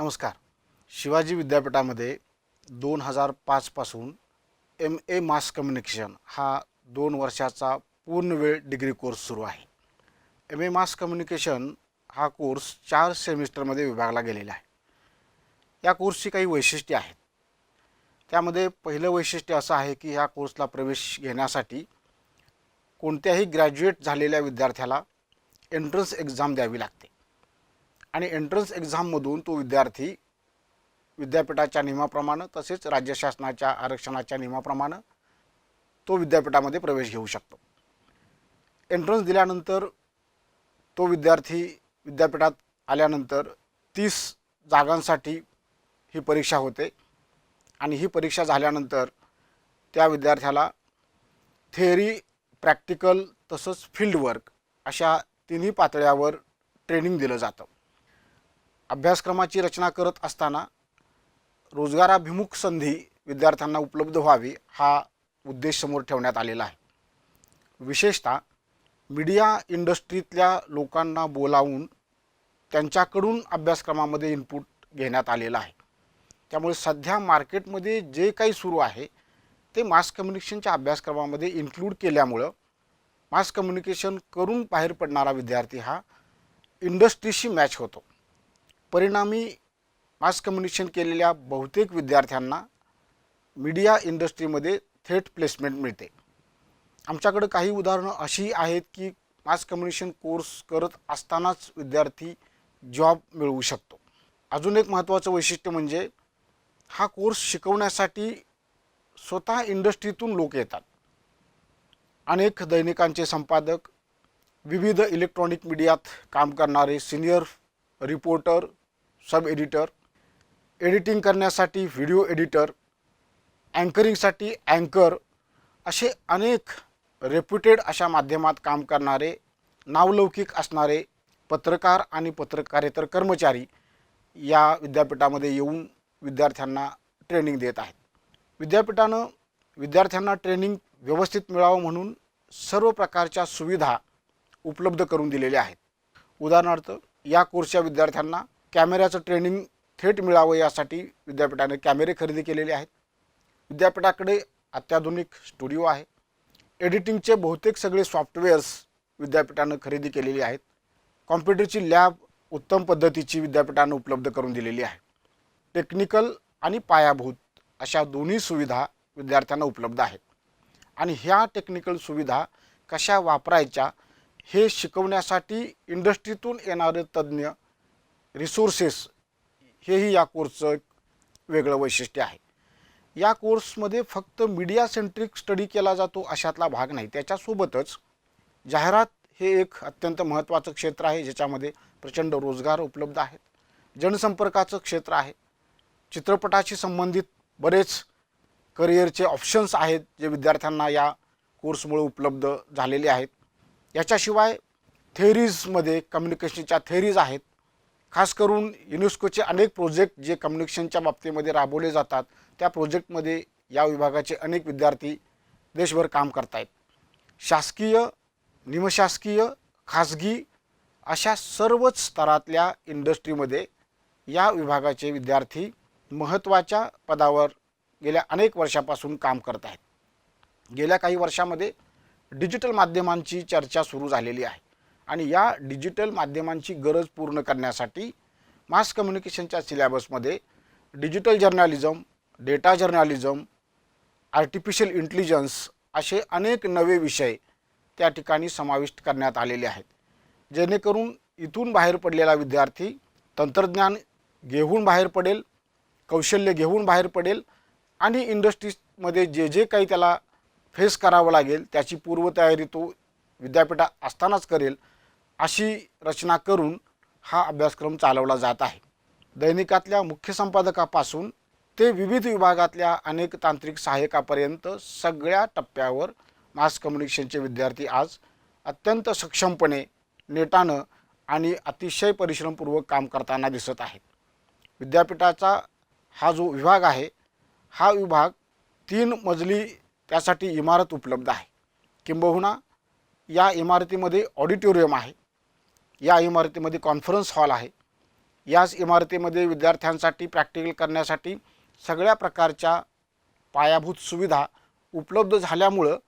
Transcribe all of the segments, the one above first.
नमस्कार. शिवाजी विद्यापीठामध्ये दोन हजार पाचपासून एम ए मास कम्युनिकेशन हा दोन वर्षाचा पूर्ण वेळ डिग्री कोर्स सुरू आहे. एम ए मास कम्युनिकेशन हा कोर्स चार सेमिस्टरमध्ये विभागला गेलेला आहे. या कोर्सची काही वैशिष्ट्ये आहेत. त्यामध्ये पहिलं वैशिष्ट्य असं आहे की ह्या कोर्सला प्रवेश घेण्यासाठी कोणत्याही ग्रॅज्युएट झालेल्या विद्यार्थ्याला एंट्रन्स एक्झाम द्यावी लागते. आणि एंट्रन्स एक्झाममधून तो विद्यार्थी विद्यापीठाच्या नियमाप्रमाणे तसेच राज्य शासनाच्या आरक्षणाच्या नियमाप्रमाणे तो विद्यापीठामध्ये प्रवेश घेऊ शकतो. एंट्रन्स दिल्यानंतर तो विद्यार्थी विद्यापीठात आल्यानंतर तीस जागांसाठी ही परीक्षा होते आणि ही परीक्षा झाल्यानंतर त्या विद्यार्थ्याला थेअरी प्रॅक्टिकल तसंच फील्ड वर्क अशा तिन्ही पातळ्यावर ट्रेनिंग दिलं जातं. अभ्यासक्रमाची रचना करत असताना रोजगाराभिमुख संधी विद्यार्थ्यांना उपलब्ध व्हावी हा उद्देश समोर ठेवण्यात आलेला आहे. विशेषतः मीडिया इंडस्ट्रीतल्या लोकांना बोलावून त्यांच्याकडून अभ्यासक्रमामध्ये इनपुट घेण्यात आलेलं आहे. त्यामुळे सध्या मार्केटमध्ये जे काही सुरू आहे ते मास कम्युनिकेशनच्या अभ्यासक्रमामध्ये इन्क्लूड केल्यामुळं मास कम्युनिकेशन करून बाहेर पडणारा विद्यार्थी हा इंडस्ट्रीशी मॅच होतो. परिणामी मास कम्युनिकेशन केलेल्या बहुतेक विद्यार्थ्यांना मीडिया इंडस्ट्रीमध्ये थेट प्लेसमेंट मिळते. आमच्याकडं काही उदाहरणं अशी आहेत की मास कम्युनिकेशन कोर्स करत असतानाच विद्यार्थी जॉब मिळवू शकतो. अजून एक महत्त्वाचं वैशिष्ट्य म्हणजे हा कोर्स शिकवण्यासाठी स्वतः इंडस्ट्रीतून लोक येतात. अनेक दैनिकांचे संपादक विविध इलेक्ट्रॉनिक मीडियात काम करणारे senior reporter sub editor editing करण्यासाठी व्हिडिओ एडिटर अँकरिंगसाठी अँकर असे अनेक रेप्युटेड अशा माध्यमात काम करणारे नावलौकिक असणारे पत्रकार आणि पत्रकारेतर कर्मचारी या विद्यापीठामध्ये येऊन विद्यार्थ्यांना ट्रेनिंग देत आहेत. विद्यापीठानं विद्यार्थ्यांना ट्रेनिंग व्यवस्थित मिळावं म्हणून सर्व प्रकारच्या सुविधा उपलब्ध करून दिलेल्या आहेत. उदाहरणार्थ या कोर्सच्या विद्यार्थ्यांना कॅमेऱ्याचं ट्रेनिंग थेट मिळावं यासाठी विद्यापीठाने कॅमेरे खरेदी केलेले आहेत. विद्यापीठाकडे अत्याधुनिक स्टुडिओ आहे. एडिटिंगचे बहुतेक सगळे सॉफ्टवेअर्स विद्यापीठानं खरेदी केलेली आहेत. कॉम्प्युटरची लॅब उत्तम पद्धतीची विद्यापीठानं उपलब्ध करून दिलेली आहे. टेक्निकल आणि पायाभूत अशा दोन्ही सुविधा विद्यार्थ्यांना उपलब्ध आहेत. आणि ह्या टेक्निकल सुविधा कशा वापरायच्या हे शिकवण्यासाठी इंडस्ट्रीतून येणारे तज्ज्ञ रिसोर्सेस हेही या कोर्सचं एक वेगळं वैशिष्ट्य आहे. या कोर्समध्ये फक्त मीडिया सेंट्रिक स्टडी केला जातो अशातला भाग नाही. त्याच्यासोबतच जाहिरात हे एक अत्यंत महत्त्वाचं क्षेत्र आहे ज्याच्यामध्ये प्रचंड रोजगार उपलब्ध आहेत. जनसंपर्काचं क्षेत्र आहे. चित्रपटाशी संबंधित बरेच करिअरचे ऑप्शन्स आहेत जे विद्यार्थ्यांना या कोर्समुळे उपलब्ध झालेले आहेत. याच्याशिवाय थेरीजमध्ये कम्युनिकेशनच्या थेरीज आहेत. खास करून युनेस्कोचे अनेक प्रोजेक्ट जे कम्युनिकेशनच्या बाबतीमध्ये राबवले जातात त्या प्रोजेक्टमध्ये या विभागाचे अनेक विद्यार्थी देशभर काम करत आहेत शासकीय निमशासकीय खाजगी अशा सर्वच स्तरातल्या इंडस्ट्रीमध्ये या विभागाचे विद्यार्थी महत्त्वाच्या पदावर गेल्या अनेक वर्षापासून काम करत आहेत गेल्या काही वर्षामध्ये डिजिटल माध्यमांची चर्चा सुरू झालेली आहे. आणि या डिजिटल माध्यमांची गरज पूर्ण करण्यासाठी मास कम्युनिकेशनच्या सिलॅबसमध्ये digital journalism data journalism artificial intelligence असे अनेक नवे विषय त्या ठिकाणी समाविष्ट करण्यात आलेले आहेत. जेणेकरून इथून बाहेर पडलेला विद्यार्थी तंत्रज्ञान घेऊन बाहेर पडेल कौशल्य घेऊन बाहेर पडेल आणि इंडस्ट्रीजमध्ये जे जे काही त्याला फेस करावं लागेल त्याची पूर्वतयारी तो विद्यापीठात असतानाच करेल अशी रचना करून हा अभ्यासक्रम चालवला जात आहे. दैनिकातल्या मुख्य संपादकापासून ते विविध विभागातल्या अनेक तांत्रिक सहाय्यकापर्यंत सगळ्या टप्प्यावर मास कम्युनिकेशनचे विद्यार्थी आज अत्यंत सक्षमपणे नेटानं आणि अतिशय परिश्रमपूर्वक काम करताना दिसत आहेत. विद्यापीठाचा हा जो विभाग आहे हा विभाग तीन मजली त्यासाठी इमारत उपलब्ध आहे. किंबहुना या इमारतीमध्ये ऑडिटोरियम आहे. या इमारतीमध्ये कॉन्फरन्स हॉल आहे. याच इमारतीमध्ये विद्यार्थ्यांसाठी प्रॅक्टिकल करण्यासाठी सगळ्या प्रकारच्या पायाभूत सुविधा उपलब्ध झाल्यामुळं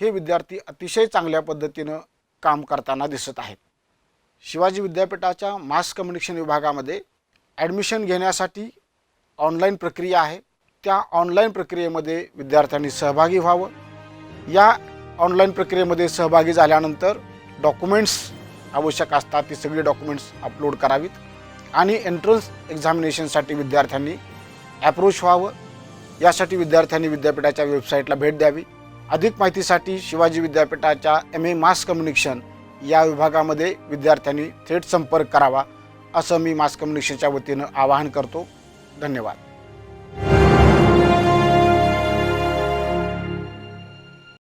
हे विद्यार्थी अतिशय चांगल्या पद्धतीनं काम करताना दिसत आहेत. शिवाजी विद्यापीठाच्या मास कम्युनिकेशन विभागामध्ये ॲडमिशन घेण्यासाठी ऑनलाईन प्रक्रिया आहे. त्या ऑनलाईन प्रक्रियेमध्ये विद्यार्थ्यांनी सहभागी व्हावं. या ऑनलाईन प्रक्रियेमध्ये सहभागी झाल्यानंतर डॉक्युमेंट्स आवश्यक असतात ती सगळी डॉक्युमेंट्स अपलोड करावीत. आणि एंट्रन्स एक्झामिनेशनसाठी विद्यार्थ्यांनी ॲप्रोच व्हावं. यासाठी विद्यार्थ्यांनी विद्यापीठाच्या वेबसाईटला भेट द्यावी. अधिक माहितीसाठी शिवाजी विद्यापीठाच्या एम ए मास कम्युनिकेशन या विभागामध्ये विद्यार्थ्यांनी थेट संपर्क करावा असं मी मास कम्युनिकेशनच्या वतीनं आवाहन करतो. धन्यवाद.